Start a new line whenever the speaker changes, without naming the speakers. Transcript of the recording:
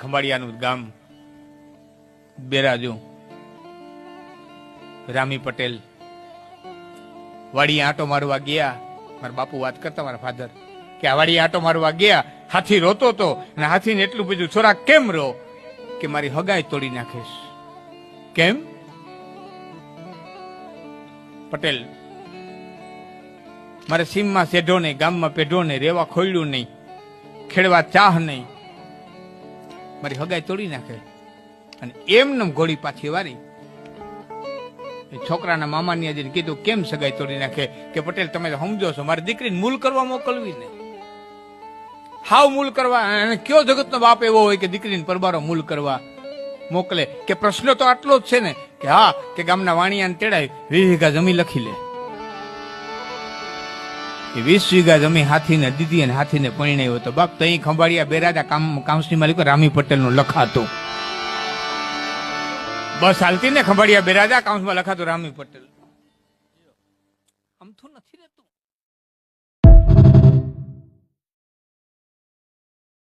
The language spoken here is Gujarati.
ખંભાળિયાનું ગામ બેરાજુ. રામી પટેલ. વાડી આંટો મારવા ગયા. મારા બાપુ વાત કરતા મારા ફાધર કે આ વાડી આંટો મારવા ગયા. હાથી રોતો તો અને હાથીને એટલું બીજું છોરા કેમ રો કે મારી હગાઈ તોડી નાખીશ. કેમ? પટેલ, મારે સીમમાં સેઢો નહીં ગામમાં પેઢો નહીં રેવા ખોલ્યું નહીં. ખેડવા ચાહ નહીં. મારી હગાઈ તોડી નાખે. અને એમને ઘોડી પાછી વારી. છોકરાના મામાની આજે કીધું, કેમ સગાઈ તોડી નાખે? કે પટેલ, તમે સમજો છો, મારી દીકરીને મૂલ કરવા મોકલવી ને. હાવ મૂલ કરવા, અને કયો જગતનો બાપ એવો હોય કે દીકરીને પરબારો મૂલ કરવા મોકલે? કે પ્રશ્ન તો આટલો જ છે ને, કે હા, કે ગામના વાણિયાને તેડાય વીઘા જમી લખી લે. એ વીસ વીઘા જમી હાથીને દીધી અને હાથીને પરિણાયો તો બાપ તઈ ખંભાળિયા બેરાજા કામ કાઉન્સિલ માલિકો રામી પટેલનો લખાતો. બસ હાલતી ને ખંભાળિયા બેરાજા કાઉન્સમાં લખાતો રામી પટેલ. આમ નથી